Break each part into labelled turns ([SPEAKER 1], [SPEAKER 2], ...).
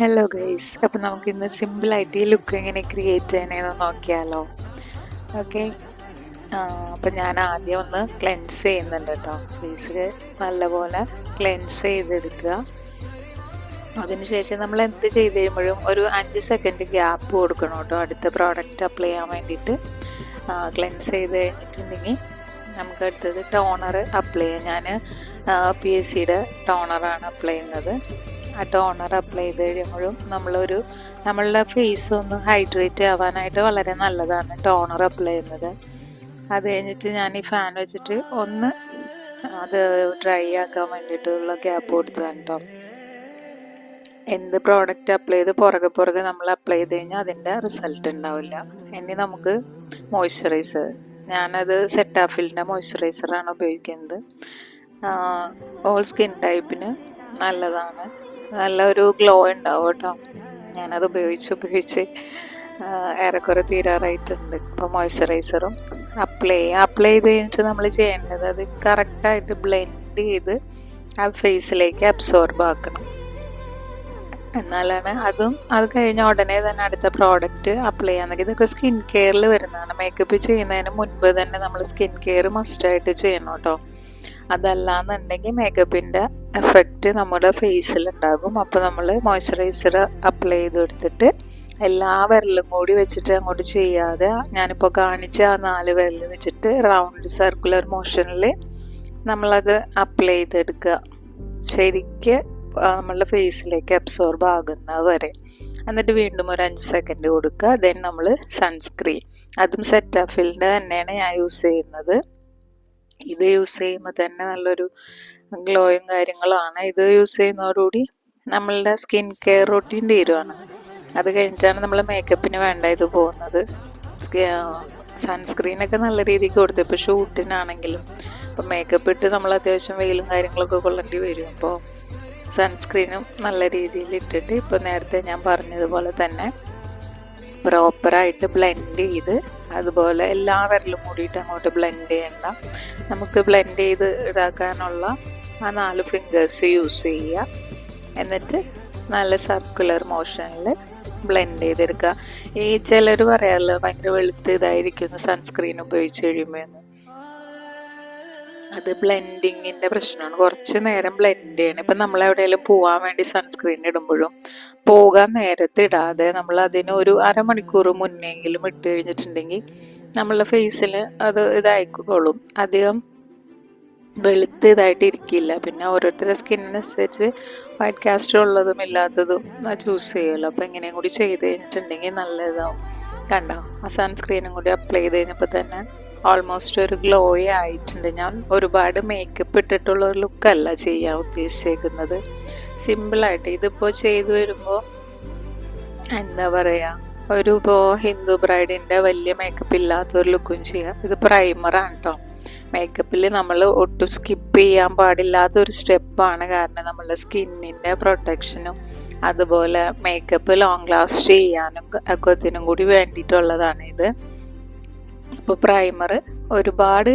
[SPEAKER 1] Hello guys അപ്പം നമുക്ക് ഇന്ന് സിമ്പിളായിട്ട് ഈ ലുക്ക് എങ്ങനെ ക്രിയേറ്റ് ചെയ്യണമെന്ന് നോക്കിയാലോ. ഓക്കെ അപ്പം ഞാൻ ആദ്യം ഒന്ന് ക്ലെൻസ് ചെയ്യുന്നുണ്ട് കേട്ടോ ഫേസ് നല്ലപോലെ ക്ലെൻസ് ചെയ്തെടുക്കുക. അതിനുശേഷം നമ്മൾ എന്ത് ചെയ്ത് കഴിയുമ്പോഴും ഒരു അഞ്ച് സെക്കൻഡ് ഗ്യാപ്പ് കൊടുക്കണം കേട്ടോ അടുത്ത പ്രോഡക്റ്റ് അപ്ലൈ ചെയ്യാൻ വേണ്ടിയിട്ട്. ക്ലെൻസ് ചെയ്ത് കഴിഞ്ഞിട്ടുണ്ടെങ്കിൽ നമുക്ക് അടുത്തത് ടോണർ അപ്ലൈ ചെയ്യാം. ഞാൻ പി എസ് സിയുടെ ടോണറാണ് അപ്ലൈ ചെയ്യുന്നത്. ആ ടോണർ അപ്ലൈ ചെയ്ത് കഴിയുമ്പോഴും നമ്മളൊരു നമ്മളുടെ ഫേസ് ഒന്ന് ഹൈഡ്രേറ്റ് ആവാനായിട്ട് വളരെ നല്ലതാണ് ടോണർ അപ്ലൈ ചെയ്യുന്നത്. അത് കഴിഞ്ഞിട്ട് ഞാൻ ഈ ഫാൻ വെച്ചിട്ട് ഒന്ന് അത് ഡ്രൈ ആക്കാൻ വേണ്ടിയിട്ടുള്ള ഗ്യാപ്പ് കൊടുത്തതാണ് കേട്ടോ എന്ത് പ്രോഡക്റ്റ് അപ്ലൈ ചെയ്ത് പുറകെ പുറകെ നമ്മൾ അപ്ലൈ ചെയ്ത് കഴിഞ്ഞാൽ അതിന്റെ റിസൾട്ട് ഉണ്ടാവില്ല. ഇനി നമുക്ക് മോയ്സ്ചറൈസർ ഞാനത് സെറ്റാഫിലിന്റെ മോയ്സ്ചറൈസറാണ് ഉപയോഗിക്കുന്നത്. ഓൾ സ്കിൻ ടൈപ്പിന് നല്ലതാണ്. നല്ല ഒരു ഗ്ലോ ഉണ്ടാവും കേട്ടോ. ഞാനത് ഉപയോഗിച്ച് ഉപയോഗിച്ച് ഏറെക്കുറെ തീരാറായിട്ടുണ്ട്. ഇപ്പോൾ മോയ്സ്ചറൈസറും അപ്ലൈ അപ്ലൈ ചെയ്ത് കഴിഞ്ഞിട്ട് നമ്മൾ ചെയ്യേണ്ടത് അത് കറക്റ്റായിട്ട് ബ്ലെൻഡ് ചെയ്ത് ആ ഫേസിലേക്ക് അബ്സോർബ് ആക്കണം. എന്നാലാണ് അതും അത് കഴിഞ്ഞ ഉടനെ തന്നെ അടുത്ത പ്രോഡക്റ്റ് അപ്ലൈ ചെയ്യാമെന്നെങ്കിൽ ഇതൊക്കെ സ്കിൻ കെയറിൽ വരുന്നതാണ്. മേക്കപ്പ് ചെയ്യുന്നതിന് മുൻപ് തന്നെ നമ്മൾ സ്കിൻ കെയർ മസ്റ്റായിട്ട് ചെയ്യണം കേട്ടോ. അതല്ലാന്നുണ്ടെങ്കിൽ മേക്കപ്പിന്റെ എഫക്റ്റ് നമ്മുടെ ഫേസിൽ ഉണ്ടാകും. അപ്പോൾ നമ്മൾ മോയ്സ്ചറൈസർ അപ്ലൈ ചെയ്ത് കൊടുത്തിട്ട് എല്ലാ വിരലും കൂടി വെച്ചിട്ട് അങ്ങോട്ട് ചെയ്യാതെ ഞാനിപ്പോൾ കാണിച്ച ആ നാല് വിരൽ വെച്ചിട്ട് റൗണ്ട് സർക്കുലർ മോഷനിൽ നമ്മളത് അപ്ലൈ ചെയ്തെടുക്കുക. ശരിക്ക് നമ്മളുടെ ഫേസിലേക്ക് അബ്സോർബ് ആകുന്ന വരെ. എന്നിട്ട് വീണ്ടും ഒരു അഞ്ച് സെക്കൻഡ് കൊടുക്കുക. ദെൻ നമ്മൾ സൺസ്ക്രീൻ അതും സെറ്റാഫിലിന്റെ തന്നെയാണ് ഞാൻ യൂസ് ചെയ്യുന്നത്. ഇത് യൂസ് ചെയ്യുമ്പോൾ തന്നെ നല്ലൊരു ഗ്ലോയും കാര്യങ്ങളാണ്. ഇത് യൂസ് ചെയ്യുന്നതോടുകൂടി നമ്മളുടെ സ്കിൻ കെയർ റൂട്ടീൻ തീരുവാണ്. അത് കഴിഞ്ഞിട്ടാണ് നമ്മൾ മേക്കപ്പിന് വേണ്ട ഇത് പോകുന്നത്. സൺസ്ക്രീനൊക്കെ നല്ല രീതിക്ക് കൊടുത്തു. ഇപ്പോൾ ഷൂട്ടിനാണെങ്കിലും ഇപ്പോൾ മേക്കപ്പ് ഇട്ട് നമ്മൾ അത്യാവശ്യം വെയിലും കാര്യങ്ങളൊക്കെ കൊള്ളേണ്ടി വരും. അപ്പോൾ സൺസ്ക്രീനും നല്ല രീതിയിൽ ഇട്ടിട്ട് ഇപ്പോൾ നേരത്തെ ഞാൻ പറഞ്ഞതുപോലെ തന്നെ പ്രോപ്പറായിട്ട് ബ്ലെൻഡ് ചെയ്ത് അതുപോലെ എല്ലാ വിരലും കൂടിയിട്ട് അങ്ങോട്ട് ബ്ലെൻഡ് ചെയ്യണ്ട. നമുക്ക് ബ്ലെൻഡ് ചെയ്ത് ഇതാക്കാനുള്ള ആ നാല് ഫിംഗേഴ്സ് യൂസ് ചെയ്യുക. എന്നിട്ട് നല്ല സർക്കുലർ മോഷനിൽ ബ്ലെൻഡ് ചെയ്തെടുക്കുക. ഈ ചിലർ പറയാറില്ല ഭയങ്കര വെളുത്ത് ഇതായിരിക്കും സൺസ്ക്രീൻ ഉപയോഗിച്ച് കഴിയുമ്പോൾ അത് ബ്ലെൻഡിങ്ങിന്റെ പ്രശ്നമാണ് കുറച്ച് നേരം ബ്ലെൻഡ് ചെയ്യണം. ഇപ്പം നമ്മൾ എവിടെയെങ്കിലും പോകാൻ വേണ്ടി സൺസ്ക്രീൻ ഇടുമ്പോഴും പോകാൻ നേരത്തെ ഇടാതെ നമ്മൾ അതിന് ഒരു അരമണിക്കൂർ മുന്നെങ്കിലും ഇട്ട് കഴിഞ്ഞിട്ടുണ്ടെങ്കിൽ നമ്മളുടെ ഫേസിൽ അത് ഇതായിക്കോളും. അധികം വെളുത്ത് ഇതായിട്ട് ഇരിക്കില്ല. പിന്നെ ഓരോരുത്തരുടെ സ്കിന്നിനനുസരിച്ച് വൈറ്റ് കാസ്റ്റ് ഉള്ളതും ഇല്ലാത്തതും ചൂസ് ചെയ്യുമല്ലോ അപ്പോൾ ഇങ്ങനെയും കൂടി ചെയ്ത് കഴിഞ്ഞിട്ടുണ്ടെങ്കിൽ നല്ലതാവും. കണ്ടോ? ആ സൺസ്ക്രീനും കൂടി അപ്ലൈ ചെയ്ത് കഴിഞ്ഞപ്പോൾ തന്നെ ഓൾമോസ്റ്റ് ഒരു ഗ്ലോയി ആയിട്ടുണ്ട്. ഞാൻ ഒരുപാട് മേക്കപ്പ് ഇട്ടിട്ടുള്ള ഒരു ലുക്കല്ല ചെയ്യാൻ ഉദ്ദേശിച്ചേക്കുന്നത്. സിമ്പിളായിട്ട് ഇതിപ്പോൾ ചെയ്തു വരുമ്പോൾ എന്താ പറയുക ഒരു ഇപ്പോൾ ഹിന്ദു ബ്രൈഡിന്റെ വലിയ മേക്കപ്പ് ഇല്ലാത്ത ഒരു ലുക്കും ചെയ്യാം. ഇത് പ്രൈമറാണ് കേട്ടോ മേക്കപ്പിൽ നമ്മൾ ഒട്ടും സ്കിപ്പ് ചെയ്യാൻ പാടില്ലാത്ത ഒരു സ്റ്റെപ്പാണ് കാരണം നമ്മളുടെ സ്കിന്നിന്റെ പ്രൊട്ടക്ഷനും അതുപോലെ മേക്കപ്പ് ലോങ് ലാസ്റ്റ് ചെയ്യാനും ഒക്കെ കൂടി വേണ്ടിയിട്ടുള്ളതാണ് ഇത്. ഇപ്പോൾ പ്രൈമർ ഒരുപാട്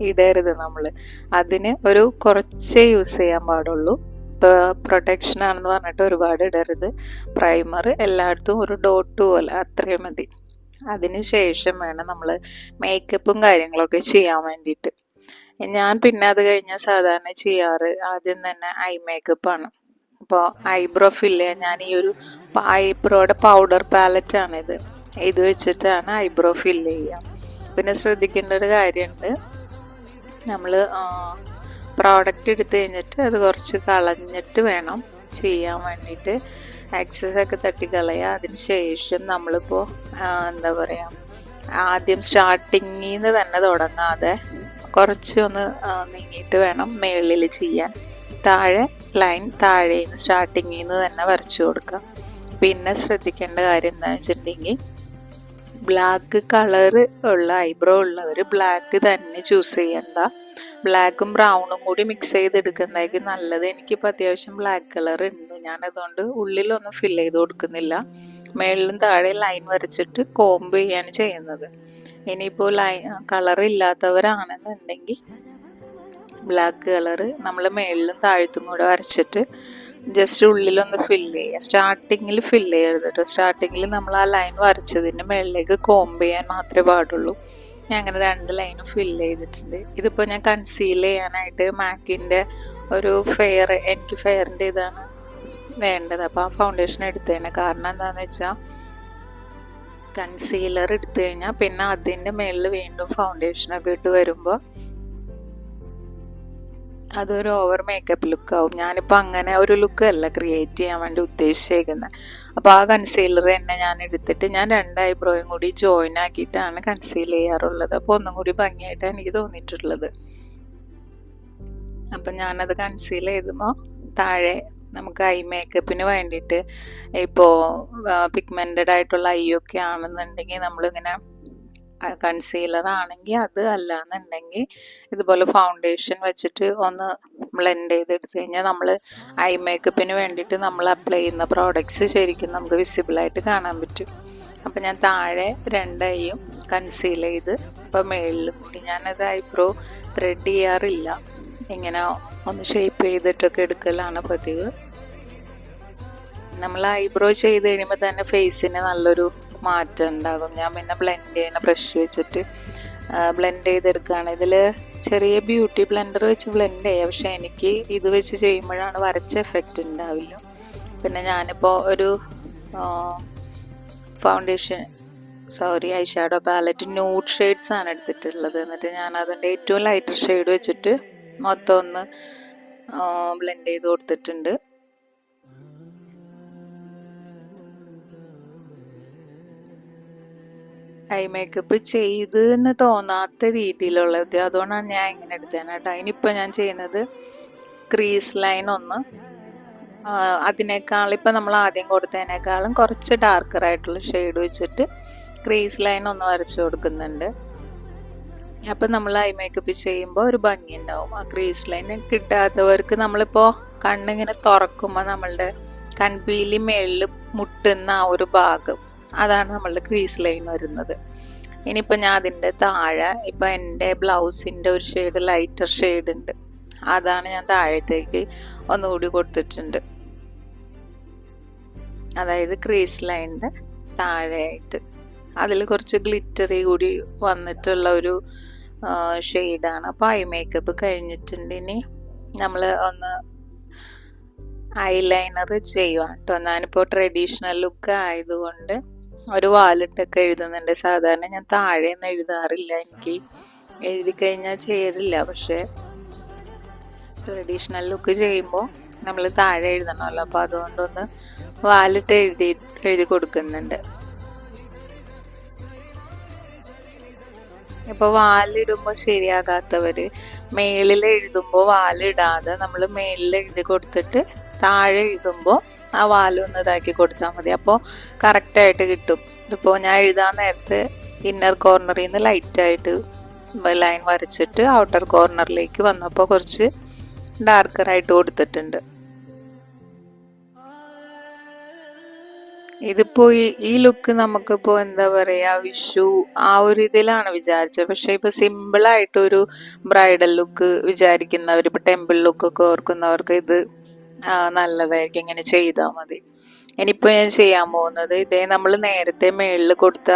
[SPEAKER 1] ഇടരുത് നമ്മൾ അതിന് ഒരു കുറച്ചേ യൂസ് ചെയ്യാൻ പാടുള്ളൂ. ഇപ്പോൾ പ്രൊട്ടക്ഷൻ ആണെന്ന് പറഞ്ഞിട്ട് ഒരുപാട് ഇടരുത്. പ്രൈമർ എല്ലായിടത്തും ഒരു ഡോട്ട് പോലെ അത്രയും മതി. അതിന് ശേഷം വേണം നമ്മൾ മേക്കപ്പും കാര്യങ്ങളൊക്കെ ചെയ്യാൻ വേണ്ടിയിട്ട്. ഞാൻ പിന്നെ അത് കഴിഞ്ഞാൽ സാധാരണ ചെയ്യാറ് ആദ്യം തന്നെ ഐ മേക്കപ്പ് ആണ്. അപ്പോൾ ഐബ്രോ ഫില്ല് ചെയ്യാൻ ഞാൻ ഈ ഒരു ഐബ്രോയുടെ പൗഡർ പാലറ്റ് പാലറ്റാണിത് ഇത് വെച്ചിട്ടാണ് ഐബ്രോ ഫിൽ ചെയ്യുക. പിന്നെ ശ്രദ്ധിക്കേണ്ട ഒരു കാര്യമുണ്ട് നമ്മൾ പ്രോഡക്റ്റ് എടുത്തു കഴിഞ്ഞിട്ട് അത് കുറച്ച് കളഞ്ഞിട്ട് വേണം ചെയ്യാൻ വേണ്ടിയിട്ട്. ആക്സസ് ഒക്കെ തട്ടിക്കളയുക അതിന് ശേഷം നമ്മളിപ്പോൾ എന്താ പറയുക ആദ്യം സ്റ്റാർട്ടിങ്ങിൽ നിന്ന് തന്നെ തുടങ്ങാതെ കുറച്ച് ഒന്ന് നീങ്ങിയിട്ട് വേണം മേളിൽ ചെയ്യാൻ. താഴെ ലൈൻ താഴെ സ്റ്റാർട്ടിങ്ങിൽ നിന്ന് തന്നെ വരച്ചു കൊടുക്കുക. പിന്നെ ശ്രദ്ധിക്കേണ്ട കാര്യം എന്താണെന്ന് വെച്ചിട്ടുണ്ടെങ്കിൽ ബ്ലാക്ക് കളർ ഉള്ള ഐബ്രോ ഉള്ളവർ ബ്ലാക്ക് തന്നെ ചൂസ് ചെയ്യണ്ട. ബ്ലാക്കും ബ്രൗണും കൂടി മിക്സ് ചെയ്തെടുക്കുന്നതായിരിക്കും നല്ലത്. എനിക്കിപ്പോൾ അത്യാവശ്യം ബ്ലാക്ക് കളർ ഉണ്ട്. ഞാൻ അതുകൊണ്ട് ഉള്ളിലൊന്നും ഫില്ല് ചെയ്ത് കൊടുക്കുന്നില്ല. മേളിലും താഴെ ലൈൻ വരച്ചിട്ട് കോംബ് ചെയ്യാണ് ചെയ്യുന്നത്. ഇനിയിപ്പോൾ ലൈൻ കളർ ഇല്ലാത്തവരാണെന്നുണ്ടെങ്കിൽ ബ്ലാക്ക് കളർ നമ്മൾ മേളിലും താഴത്തും കൂടെ വരച്ചിട്ട് ജസ്റ്റ് ഉള്ളിലൊന്ന് ഫില്ല് ചെയ്യുക. സ്റ്റാർട്ടിങ്ങിൽ ഫില്ല് ചെയ്യരുത് കേട്ടോ സ്റ്റാർട്ടിങ്ങിൽ നമ്മൾ ആ ലൈൻ വരച്ചതിന്റെ മുകളിലേക്ക് കോംബ് ചെയ്യാൻ മാത്രമേ പാടുള്ളൂ. ഞാൻ അങ്ങനെ രണ്ട് ലൈനും ഫില്ല് ചെയ്തിട്ടുണ്ട്. ഇതിപ്പോൾ ഞാൻ കൺസീൽ ചെയ്യാനായിട്ട് മാക്കിന്റെ ഒരു ഫെയർ എനിക്ക് ഫെയറിന്റെ ഇതാണ് വേണ്ടത്. അപ്പോൾ ആ ഫൗണ്ടേഷൻ എടുത്തതിന് കാരണം എന്താണെന്ന് വെച്ചാൽ കൺസീലർ എടുത്തു കഴിഞ്ഞാൽ പിന്നെ അതിന്റെ മുകളിൽ വീണ്ടും ഫൗണ്ടേഷനൊക്കെ ഇട്ട് വരുമ്പോൾ അതൊരു ഓവർ മേക്കപ്പ് ലുക്ക് ആവും. ഞാനിപ്പോൾ അങ്ങനെ ഒരു ലുക്ക് അല്ല ക്രിയേറ്റ് ചെയ്യാൻ വേണ്ടി ഉദ്ദേശിച്ചേക്കുന്നത് അപ്പോൾ ആ കൺസീലർ തന്നെ ഞാൻ എടുത്തിട്ട് ഞാൻ രണ്ട് ഐബ്രോയും കൂടി ജോയിൻ ആക്കിയിട്ടാണ് കൺസീൽ ചെയ്യാറുള്ളത്. അപ്പോൾ ഒന്നും കൂടി ഭംഗിയായിട്ടാണ് എനിക്ക് തോന്നിയിട്ടുള്ളത്. അപ്പം ഞാനത് കൺസീൽ ചെയ്തുമ്പോൾ താഴെ നമുക്ക് ഐ മേക്കപ്പിന് വേണ്ടിയിട്ട് ഇപ്പോൾ പിഗ്മെന്റഡ് ആയിട്ടുള്ള ഐ ഒക്കെ ആണെന്നുണ്ടെങ്കിൽ നമ്മളിങ്ങനെ കൺസീലർ ആണെങ്കിൽ അത് അല്ല എന്നുണ്ടെങ്കിൽ ഇതുപോലെ ഫൗണ്ടേഷൻ വെച്ചിട്ട് ഒന്ന് ബ്ലെൻഡ് ചെയ്തെടുത്ത് കഴിഞ്ഞാൽ നമ്മൾ ഐ മേക്കപ്പിന് വേണ്ടിയിട്ട് നമ്മൾ അപ്ലൈ ചെയ്യുന്ന പ്രോഡക്റ്റ്സ് ശരിക്കും നമുക്ക് വിസിബിളായിട്ട് കാണാൻ പറ്റും. അപ്പം ഞാൻ താഴെ രണ്ടൈയും കൺസീൽ ചെയ്ത് ഇപ്പം മേളിലും കൂടി ഞാനത് ഐബ്രോ ത്രെഡ് ചെയ്യാറില്ല. ഇങ്ങനെ ഒന്ന് ഷേപ്പ് ചെയ്തിട്ടൊക്കെ എടുക്കലാണ് പതിവ്. നമ്മൾ ഐബ്രോ ചെയ്ത് കഴിയുമ്പോൾ തന്നെ ഫേസിന് നല്ലൊരു മാറ്റം ഉണ്ടാകും. ഞാൻ പിന്നെ ബ്ലെൻഡ് ചെയ്യുന്ന ബ്രഷ് വെച്ചിട്ട് ബ്ലെൻഡ് ചെയ്തെടുക്കുകയാണ്. ഇതിൽ ചെറിയ ബ്യൂട്ടി ബ്ലെൻഡർ വെച്ച് ബ്ലെൻഡ് ചെയ്യാം. പക്ഷെ എനിക്ക് ഇത് വെച്ച് ചെയ്യുമ്പോഴാണ് വരച്ച എഫക്റ്റ് ഉണ്ടാവില്ല പിന്നെ ഞാനിപ്പോൾ ഒരു foundation sorry eye shadow palette nude shades ആണ് എടുത്തിട്ടുള്ളത്. എന്നിട്ട് ഞാൻ അതിന്റെ ഏറ്റവും ലൈറ്റർ ഷെയ്ഡ് വെച്ചിട്ട് മൊത്തം ഒന്ന് ബ്ലെൻഡ് ചെയ്ത് കൊടുത്തിട്ടുണ്ട്. ഐ മേക്കപ്പ് ചെയ്ത് എന്ന് തോന്നാത്ത രീതിയിലുള്ളത്. അതുകൊണ്ടാണ് ഞാൻ ഇങ്ങനെ എടുത്തത് കേട്ടോ. അതിനിപ്പോൾ ഞാൻ ചെയ്യുന്നത് ക്രീസ് ലൈൻ ഒന്ന്. അതിനേക്കാൾ ഇപ്പം നമ്മൾ ആദ്യം കൊടുത്തതിനേക്കാളും കുറച്ച് ഡാർക്കർ ആയിട്ടുള്ള ഷെയ്ഡ് വെച്ചിട്ട് ക്രീസ് ലൈൻ ഒന്ന് വരച്ചു കൊടുക്കുന്നുണ്ട്. അപ്പം നമ്മൾ ഐ മേക്കപ്പ് ചെയ്യുമ്പോൾ ഒരു ഭംഗി ഉണ്ടാവും. ആ ക്രീസ് ലൈൻ കിട്ടാത്തവർക്ക് നമ്മളിപ്പോൾ കണ്ണിങ്ങനെ തുറക്കുമ്പോൾ നമ്മളുടെ കൺപീലി മേളിൽ മുട്ടുന്ന ആ ഒരു ഭാഗം. അതാണ് നമ്മളുടെ ക്രീസ് ലൈൻ വരുന്നത്. ഇനിയിപ്പോൾ ഞാൻ അതിന്റെ താഴെ ഇപ്പം എന്റെ ബ്ലൗസിന്റെ ഒരു ഷെയ്ഡ് ലൈറ്റർ ഷെയ്ഡ് ഉണ്ട്. അതാണ് ഞാൻ താഴത്തേക്ക് ഒന്നുകൂടി കൊടുത്തിട്ടുണ്ട്. അതായത് ക്രീസ് ലൈന്റെ താഴെയായിട്ട്. അതിൽ കുറച്ച് ഗ്ലിറ്ററി കൂടി വന്നിട്ടുള്ള ഒരു ഷെയ്ഡാണ് അപ്പോൾ ഐ മേക്കപ്പ് കഴിഞ്ഞിട്ടുണ്ട് ഇനി നമ്മൾ ഒന്ന് ഐലൈനർ ചെയ്യുവാണ് കേട്ടോ. ഞാനിപ്പോൾ ട്രഡീഷണൽ ലുക്ക് ആയതുകൊണ്ട് ഒരു വാലിട്ടൊക്കെ എഴുതുന്നുണ്ട്. സാധാരണ ഞാൻ താഴെ നിന്ന് എഴുതാറില്ല. എനിക്ക് എഴുതി കഴിഞ്ഞാൽ ചേരില്ല. പക്ഷേ ട്രഡീഷണൽ ലുക്ക് ചെയ്യുമ്പോൾ നമ്മൾ താഴെ എഴുതണമല്ലോ. അപ്പോൾ അതുകൊണ്ടൊന്ന് വാലിട്ട് എഴുതി എഴുതി കൊടുക്കുന്നുണ്ട്. ഇപ്പോൾ വാലിടുമ്പോൾ ശരിയാകാത്തവർ മേളിൽ എഴുതുമ്പോൾ വാലിടാതെ നമ്മൾ മേളിൽ എഴുതി കൊടുത്തിട്ട് താഴെ എഴുതുമ്പോൾ ആ വാലൊന്ന് ഇതാക്കി കൊടുത്താൽ മതി. അപ്പോൾ കറക്റ്റായിട്ട് കിട്ടും. ഇപ്പോൾ ഞാൻ എഴുതാൻ നേരത്ത് ഇന്നർ കോർണറിൽ നിന്ന് ലൈറ്റായിട്ട് ലൈൻ വരച്ചിട്ട് ഔട്ടർ കോർണറിലേക്ക് വന്നപ്പോൾ കുറച്ച് ഡാർക്കറായിട്ട് കൊടുത്തിട്ടുണ്ട്. ഇതിപ്പോ ഈ ലുക്ക് നമുക്കിപ്പോ എന്താ പറയാ വിഷു ആ ഒരു ഇതിലാണ് വിചാരിച്ചത്. പക്ഷെ ഇപ്പൊ സിമ്പിൾ ആയിട്ട് ഒരു ബ്രൈഡൽ ലുക്ക് വിചാരിക്കുന്നവർ ഇപ്പൊ ടെമ്പിൾ ലുക്ക് ഒക്കെ ഓർക്കുന്നവർക്ക് ഇത് നല്ലതായിരിക്കും. ഇങ്ങനെ ചെയ്താൽ മതി. ഇനിയിപ്പോൾ ഞാൻ ചെയ്യാൻ പോകുന്നത് ഇതേ നമ്മൾ നേരത്തെ മേളിൽ കൊടുത്ത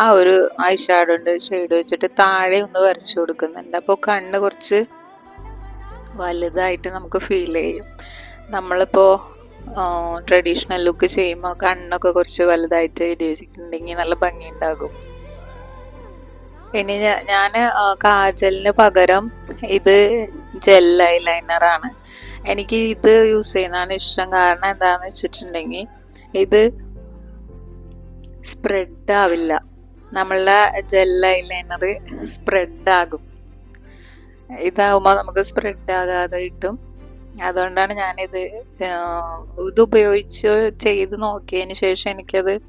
[SPEAKER 1] ആ ഒരു ഐ ഷാഡോന്റെ ഷെയ്ഡ് വെച്ചിട്ട് താഴെ ഒന്ന് വരച്ചു കൊടുക്കുന്നുണ്ട്. അപ്പോൾ കണ്ണ് കുറച്ച് വലുതായിട്ട് നമുക്ക് ഫീൽ ചെയ്യും. നമ്മളിപ്പോൾ ട്രഡീഷണൽ ലുക്ക് ചെയ്യുമ്പോൾ കണ്ണൊക്കെ കുറച്ച് വലുതായിട്ട് എഴുതി വെച്ചിട്ടുണ്ടെങ്കിൽ നല്ല ഭംഗി ഉണ്ടാകും ഇനി ഞാൻ കാജലിന് പകരം ഇത് ജെൽ ഐലൈനറാണ് എനിക്ക് ഇത് യൂസ് ചെയ്യുന്നതാണ് ഇഷ്ടം. കാരണം എന്താണെന്ന് വെച്ചിട്ടുണ്ടെങ്കിൽ ഇത് സ്പ്രെഡ് ആവില്ല. നമ്മളുടെ ജെൽ ഐലൈനർ സ്പ്രെഡ് ആകും. ഇതാവുമ്പോൾ നമുക്ക് സ്പ്രെഡ് ആകാതെ കിട്ടും. അതുകൊണ്ടാണ് ഞാനിത് ഇത് ഉപയോഗിച്ച് ചെയ്ത് നോക്കിയതിന് ശേഷം എനിക്കത്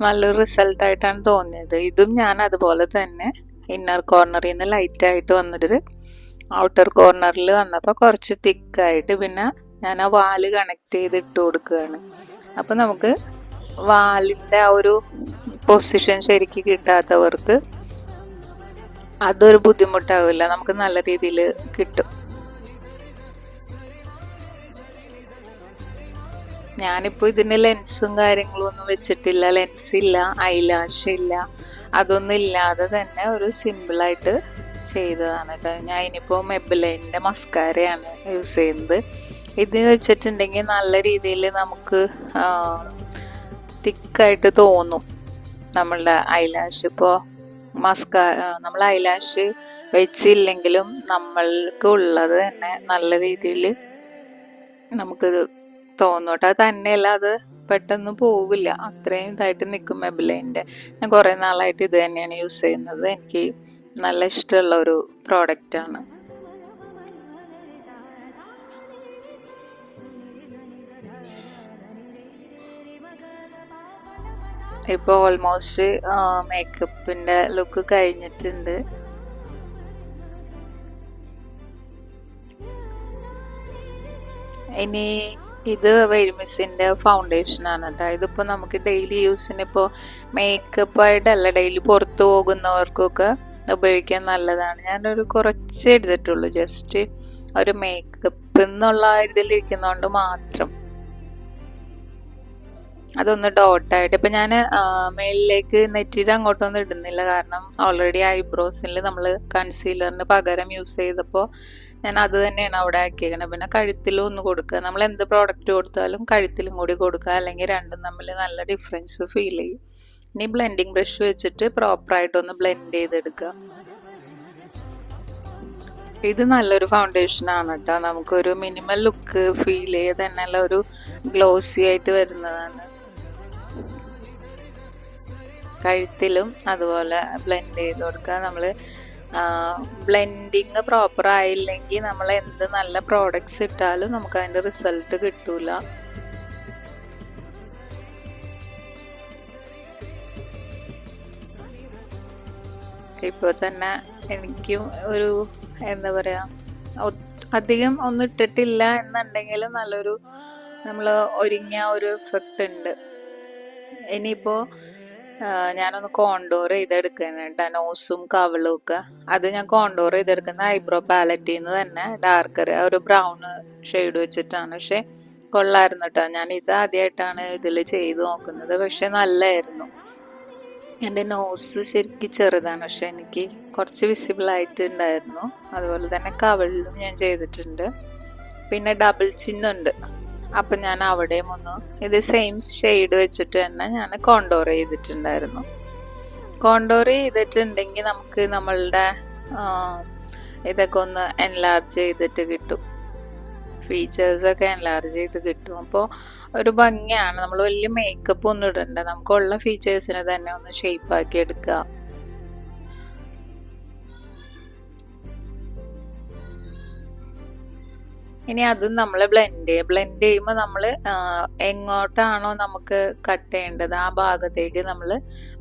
[SPEAKER 1] നല്ലൊരു റിസൾട്ടായിട്ടാണ് തോന്നിയത്. ഇതും ഞാൻ അതുപോലെ തന്നെ ഇന്നർ കോർണറിൽ നിന്ന് ലൈറ്റായിട്ട് വന്നിട്ട് ഔട്ടർ കോർണറിൽ വന്നപ്പോൾ കുറച്ച് തിക്കായിട്ട് പിന്നെ ഞാൻ ആ വാൽ കണക്ട് ചെയ്ത് ഇട്ട് കൊടുക്കുകയാണ് അപ്പം നമുക്ക് വാലിന്റെ ആ ഒരു പൊസിഷൻ ശരിക്ക് കിട്ടാത്തവർക്ക് അതൊരു ബുദ്ധിമുട്ടാവില്ല. നമുക്ക് നല്ല രീതിയിൽ കിട്ടും. ഞാനിപ്പോൾ ഇതിന് ലെൻസും കാര്യങ്ങളും ഒന്നും വെച്ചിട്ടില്ല. ലെൻസ് ഇല്ല ഐലാഷ് ഇല്ല. അതൊന്നും ഇല്ലാതെ തന്നെ ഒരു സിമ്പിളായിട്ട് ചെയ്തതാണ്. കേട്ടോ ഞാൻ ഇനിയിപ്പോൾ മെബിലൈന്റെ മസ്കാരയാണ് യൂസ് ചെയ്യുന്നത്. ഇത് വെച്ചിട്ടുണ്ടെങ്കിൽ നല്ല രീതിയിൽ നമുക്ക് തിക്കായിട്ട് തോന്നും. നമ്മളുടെ ഐലാഷ് ഇപ്പോൾ മസ്ക നമ്മൾ ഐലാഷ് വെച്ചില്ലെങ്കിലും നമ്മൾക്ക് ഉള്ളത് തന്നെ നല്ല രീതിയിൽ നമുക്ക് തോന്നും അത് തന്നെയല്ല അത് പെട്ടെന്ന് പോവില്ല. അത്രയും ഇതായിട്ട് നിൽക്കും മെബിലൈന്റെ ഞാൻ കുറേ നാളായിട്ട് ഇത് തന്നെയാണ് യൂസ് ചെയ്യുന്നത്. എനിക്ക് നല്ല ഇഷ്ടമുള്ള ഒരു പ്രോഡക്റ്റാണ് ഇപ്പോൾ ഓൾമോസ്റ്റ് മേക്കപ്പിന്റെ ലുക്ക് കഴിഞ്ഞിട്ടുണ്ട്. ഇനി ഇത് വെരിമിസിന്റെ ഫൗണ്ടേഷൻ ആണ് കേട്ടോ. ഇതിപ്പോൾ നമുക്ക് ഡെയിലി യൂസിന് ഇപ്പോൾ മേക്കപ്പായിട്ടല്ല ഡെയിലി പുറത്തു പോകുന്നവർക്കൊക്കെ ഉപയോഗിക്കാൻ നല്ലതാണ്. ഞാനൊരു കുറച്ച് എടുത്തിട്ടുള്ളൂ. ജസ്റ്റ് ഒരു മേക്കപ്പ് എന്നുള്ള ഇതിലിരിക്കുന്നതുകൊണ്ട് മാത്രം. അതൊന്ന് ഡോട്ടായിട്ട് ഇപ്പം ഞാൻ മേളിലേക്ക് നെറ്റിയിൽ അങ്ങോട്ടൊന്നും ഇടുന്നില്ല. കാരണം ഓൾറെഡി ഐബ്രോസിൽ നമ്മൾ കൺസീലറിന് പകരം യൂസ് ചെയ്തപ്പോൾ ഞാൻ അത് തന്നെയാണ് അവിടെ ആക്കിയേക്കണത് പിന്നെ കഴുത്തിലും ഒന്ന് കൊടുക്കുക. നമ്മൾ എന്ത് പ്രോഡക്റ്റ് കൊടുത്താലും കഴുത്തിലും കൂടി കൊടുക്കുക. അല്ലെങ്കിൽ രണ്ടും തമ്മിൽ നല്ല ഡിഫറൻസ് ഫീൽ ചെയ്യും. ഇനി ബ്ലെൻഡിങ് ബ്രഷ് വെച്ചിട്ട് പ്രോപ്പറായിട്ടൊന്ന് ബ്ലെൻഡ് ചെയ്തെടുക്കുക ഇത് നല്ലൊരു ഫൗണ്ടേഷൻ ആണ് കേട്ടോ നമുക്കൊരു മിനിമൽ ലുക്ക് ഫീൽ ചെയ്ത് തന്നെ ഒരു ഗ്ലോസി ആയിട്ട് വരുന്നതാണ്. കഴുത്തിലും അതുപോലെ ബ്ലെൻഡ് ചെയ്ത് കൊടുക്കുക നമ്മൾ ബ്ലെൻഡിങ് പ്രോപ്പർ ആയില്ലെങ്കിൽ നമ്മൾ എന്ത് നല്ല പ്രോഡക്ട്സ് ഇട്ടാലും നമുക്ക് അതിന്റെ റിസൾട്ട് കിട്ടൂല. ഇപ്പോൾ തന്നെ എനിക്കും ഒരു എന്താ പറയുക അധികം ഒന്നും ഇട്ടിട്ടില്ല എന്നുണ്ടെങ്കിൽ നല്ലൊരു നമ്മൾ ഒരുങ്ങിയ ഒരു എഫക്റ്റ് ഉണ്ട്. ഇനിയിപ്പോൾ ഞാനൊന്ന് കോണ്ടോർ ചെയ്തെടുക്കുന്നുണ്ട് നോസും കവളും ഒക്കെ. അത് ഞാൻ കോണ്ടോർ ചെയ്തെടുക്കുന്ന ഐബ്രോ പാലറ്റിൽ നിന്ന് തന്നെ ഡാർക്കർ ഒരു ബ്രൗൺ ഷെയ്ഡ് വെച്ചിട്ടാണ്. പക്ഷെ കൊള്ളായിരുന്നു കേട്ടോ. ഞാൻ ഇത് ആദ്യമായിട്ടാണ് ഇതിൽ ചെയ്ത് നോക്കുന്നത്. പക്ഷെ നല്ലായിരുന്നു. എന്റെ നോസ് ശരിക്കും ചെറുതാണ്. പക്ഷെ എനിക്ക് കുറച്ച് വിസിബിൾ ആയിട്ട് ഉണ്ടായിരുന്നു അതുപോലെ തന്നെ കവളിലും ഞാൻ ചെയ്തിട്ടുണ്ട്. പിന്നെ ഡബിൾ ചിന്നുണ്ട് അപ്പൊ ഞാൻ അവിടെയും ഒന്ന് ഇത് സെയിം ഷെയ്ഡ് വെച്ചിട്ട് തന്നെ ഞാൻ കോണ്ടോർ ചെയ്തിട്ടുണ്ടായിരുന്നു. കോണ്ടോർ ചെയ്തിട്ടുണ്ടെങ്കിൽ നമുക്ക് നമ്മളുടെ ഇതൊക്കെ ഒന്ന് എൻലാർജ് ചെയ്തിട്ട് കിട്ടും. ഫീച്ചേഴ്സൊക്കെ എൻലാർജ് ചെയ്ത് കിട്ടും. അപ്പോൾ ഒരു ഭംഗിയാണ്. നമ്മൾ വലിയ മേക്കപ്പ് ഒന്നും ഇടണ്ട. നമുക്കുള്ള ഫീച്ചേഴ്സിനെ തന്നെ ഒന്ന് ഷേപ്പാക്കി എടുക്കുക ഇനി അതും നമ്മൾ ബ്ലെൻഡ് ചെയ്യുക ബ്ലെൻഡ് ചെയ്യുമ്പോൾ നമ്മൾ എങ്ങോട്ടാണോ നമുക്ക് കട്ട് ചെയ്യേണ്ടത് ആ ഭാഗത്തേക്ക് നമ്മൾ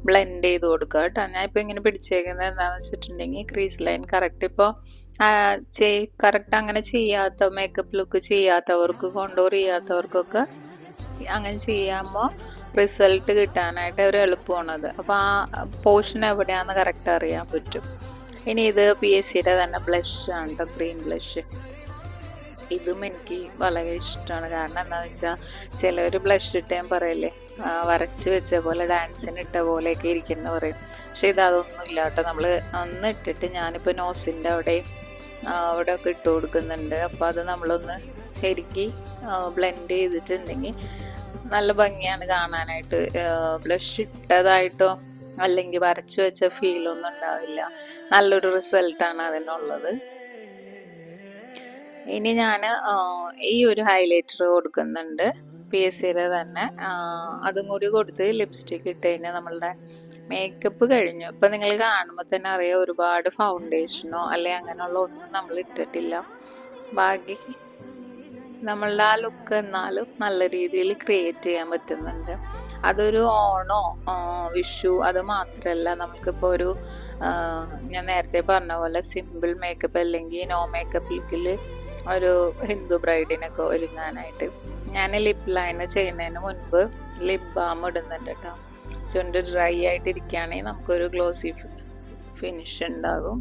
[SPEAKER 1] ബ്ലെൻഡ് ചെയ്ത് കൊടുക്കുക കേട്ടോ. ഞാൻ ഇപ്പോൾ ഇങ്ങനെ പിടിച്ചേക്കുന്നത് എന്താണെന്ന് വെച്ചിട്ടുണ്ടെങ്കിൽ ക്രീസ് ലൈൻ കറക്റ്റ് ഇപ്പോൾ കറക്റ്റ് അങ്ങനെ ചെയ്യാത്ത മേക്കപ്പ് ലുക്ക് ചെയ്യാത്തവർക്ക് കൊണ്ടോർ ചെയ്യാത്തവർക്കൊക്കെ അങ്ങനെ ചെയ്യുമ്പോൾ റിസൾട്ട് കിട്ടാനായിട്ട് ഒരു എളുപ്പമാണത്. അപ്പോൾ ആ പോർഷൻ എവിടെയാണെന്ന് കറക്റ്റ് അറിയാൻ പറ്റും. ഇനി ഇത് പി എസ് സിയുടെ തന്നെ ബ്ലഷ് ആണ് കേട്ടോ ഗ്രീൻ ബ്ലഷ് ഇതും എനിക്ക് വളരെ ഇഷ്ടമാണ്. കാരണം എന്താണെന്ന് വെച്ചാൽ ചിലർ ബ്ലഷ് ഇട്ടേൻ പറയില്ലേ വരച്ച് വെച്ച പോലെ ഡാൻസിന് ഇട്ട പോലെയൊക്കെ ഇരിക്കുന്ന പറയും. പക്ഷെ ഇത് അതൊന്നും ഇല്ല കേട്ടോ നമ്മൾ അന്ന് ഇട്ടിട്ട് ഞാനിപ്പോൾ നോസിന്റെ അവിടെ അവിടെ ഒക്കെ ഇട്ട് കൊടുക്കുന്നുണ്ട്. അപ്പോൾ അത് നമ്മളൊന്ന് ശരിക്ക് ബ്ലെൻഡ് ചെയ്തിട്ടുണ്ടെങ്കിൽ നല്ല ഭംഗിയാണ് കാണാനായിട്ട്. ബ്ലഷ് ഇട്ടതായിട്ടോ അല്ലെങ്കിൽ വരച്ചു വെച്ച ഫീലൊന്നും ഉണ്ടാവില്ല. നല്ലൊരു റിസൾട്ടാണ് അതിനുള്ളത്. ഇനി ഞാൻ ഈ ഒരു ഹൈലൈറ്റർ കൊടുക്കുന്നുണ്ട്. പി എസ് സിയുടെ തന്നെ. അതും കൂടി കൊടുത്ത് ലിപ്സ്റ്റിക് ഇട്ട് കഴിഞ്ഞാൽ നമ്മളുടെ മേക്കപ്പ് കഴിഞ്ഞു. ഇപ്പം നിങ്ങൾ കാണുമ്പോൾ തന്നെ അറിയാം ഒരുപാട് ഫൗണ്ടേഷനോ അല്ലെ അങ്ങനെയുള്ള ഒന്നും നമ്മൾ ഇട്ടിട്ടില്ല. ബാക്കി നമ്മളുടെ ആ ലുക്ക് എന്നാലും നല്ല രീതിയിൽ ക്രിയേറ്റ് ചെയ്യാൻ പറ്റുന്നുണ്ട്. അതൊരു ഓണോ വിഷു അത് മാത്രമല്ല നമുക്കിപ്പോൾ ഒരു ഞാൻ നേരത്തെ പറഞ്ഞ പോലെ സിമ്പിൾ മേക്കപ്പ് അല്ലെങ്കിൽ നോ മേക്കപ്പ് ലുക്കിൽ ഒരു ഹിന്ദു ബ്രൈഡിനൊക്കെ ഒരുങ്ങാനായിട്ട്. ഞാൻ ലിപ് ലൈന് ചെയ്യുന്നതിന് മുൻപ് ലിപ് ബാം ഇടുന്നുണ്ട് കേട്ടോ. ചുണ്ട് ഡ്രൈ ആയിട്ട് ഇരിക്കുകയാണെങ്കിൽ നമുക്കൊരു ഗ്ലോസി ഫിനിഷ് ഉണ്ടാകും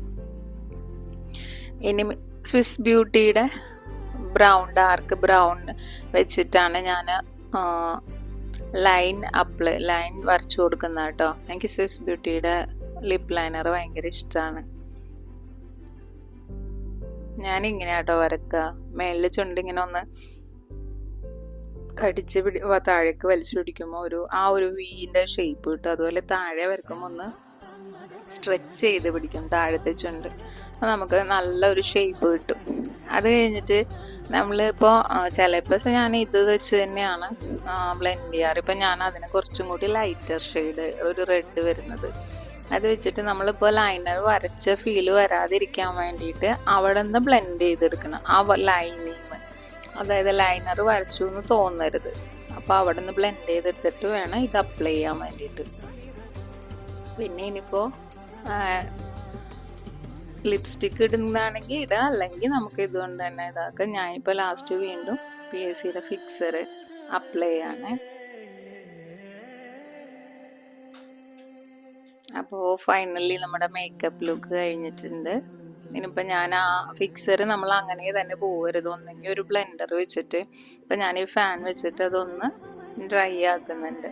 [SPEAKER 1] ഇനി സ്വിസ് ബ്യൂട്ടിയുടെ ബ്രൗൺ ഡാർക്ക് ബ്രൗൺ വെച്ചിട്ടാണ് ഞാൻ ലൈൻ അപ്ലൈ ലൈൻ വരച്ചു കൊടുക്കുന്ന കേട്ടോ. എനിക്ക് സ്വിസ് ബ്യൂട്ടിയുടെ ലിപ് ലൈനർ ഭയങ്കര ഇഷ്ടമാണ് ഞാൻ ഇങ്ങനെ കേട്ടോ വരക്കുക. മേളിൽ ചുണ്ടിങ്ങനെ ഒന്ന് കടിച്ച് പിടി താഴേക്ക് വലിച്ചു പിടിക്കുമ്പോൾ ഒരു ആ ഒരു വീന്റെ ഷേപ്പ് കിട്ടും അതുപോലെ താഴെ വരക്കുമ്പോൾ ഒന്ന് സ്ട്രെച്ച് ചെയ്ത് പിടിക്കും താഴത്തെ ചുണ്ട്. അപ്പോൾ നമുക്ക് നല്ലൊരു ഷേപ്പ് കിട്ടും. അത് കഴിഞ്ഞിട്ട് നമ്മളിപ്പോൾ ചിലപ്പോൾ ഞാൻ ഇത് വെച്ച് തന്നെയാണ് ബ്ലെൻഡ് ചെയ്യാറ്. ഇപ്പം ഞാൻ അതിന് കുറച്ചും കൂടി ലൈറ്റർ ഷെയ്ഡ് ഒരു റെഡ് വരുന്നത്. അത് വെച്ചിട്ട് നമ്മളിപ്പോൾ ലൈനർ വരച്ച ഫീൽ വരാതിരിക്കാൻ വേണ്ടിയിട്ട് അവിടെ നിന്ന് ബ്ലെൻഡ് ചെയ്തെടുക്കണം. ആ ലൈനിങ് അതായത് ലൈനർ വരച്ചു എന്ന് തോന്നരുത്. അപ്പോൾ അവിടെ നിന്ന് ബ്ലെൻഡ് ചെയ്തെടുത്തിട്ട് വേണം ഇത് അപ്ലൈ ചെയ്യാൻ വേണ്ടിയിട്ട്. പിന്നെ ഇനിയിപ്പോൾ ലിപ്സ്റ്റിക്ക് ഇടുന്നതാണെങ്കിൽ ഇടാം. അല്ലെങ്കിൽ നമുക്ക് ഇതുകൊണ്ട് തന്നെ ഇതാക്കാം. ഞാനിപ്പോൾ ലാസ്റ്റ് വീണ്ടും പി എസ് സിയുടെ ഫിക്സർ അപ്ലൈ ചെയ്യാണ്. അപ്പോൾ ഫൈനലി നമ്മുടെ മേക്കപ്പ് ലുക്ക് കഴിഞ്ഞിട്ടുണ്ട്. ഇനിയിപ്പോൾ ഞാൻ ആ ഫിക്സർ നമ്മൾ അങ്ങനെ തന്നെ പോകരുത് ഒന്നെങ്കിൽ ഒരു ബ്ലെൻഡർ വെച്ചിട്ട് ഇപ്പം ഞാൻ ഈ ഫാൻ വെച്ചിട്ട് അതൊന്ന് ഡ്രൈ ആക്കുന്നുണ്ട്.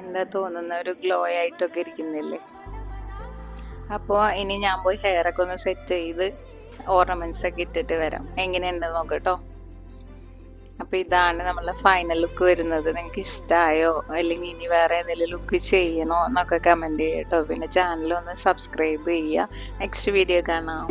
[SPEAKER 1] എന്താ തോന്നുന്ന? ഒരു ഗ്ലോ ആയിട്ടൊക്കെ ഇരിക്കുന്നില്ലേ? അപ്പോൾ ഇനി ഞാൻ പോയി ഹെയർ ഒക്കെ ഒന്ന് സെറ്റ് ചെയ്ത് ഓർണമെന്റ്സ് ഒക്കെ ഇട്ടിട്ട് വരാം. എങ്ങനെയുണ്ടെന്ന് നോക്കട്ടോ അപ്പോൾ ഇതാണ് നമ്മളെ ഫൈനൽ ലുക്ക് വരുന്നത്. നിങ്ങൾക്ക് ഇഷ്ടമായോ അല്ലെങ്കിൽ ഇനി വേറെ എന്തെങ്കിലും ലുക്ക് ചെയ്യണോ എന്നൊക്കെ കമന്റ് ചെയ്യട്ടോ പിന്നെ ചാനൽ ഒന്ന് സബ്സ്ക്രൈബ് ചെയ്യുക. നെക്സ്റ്റ് വീഡിയോ കാണാം.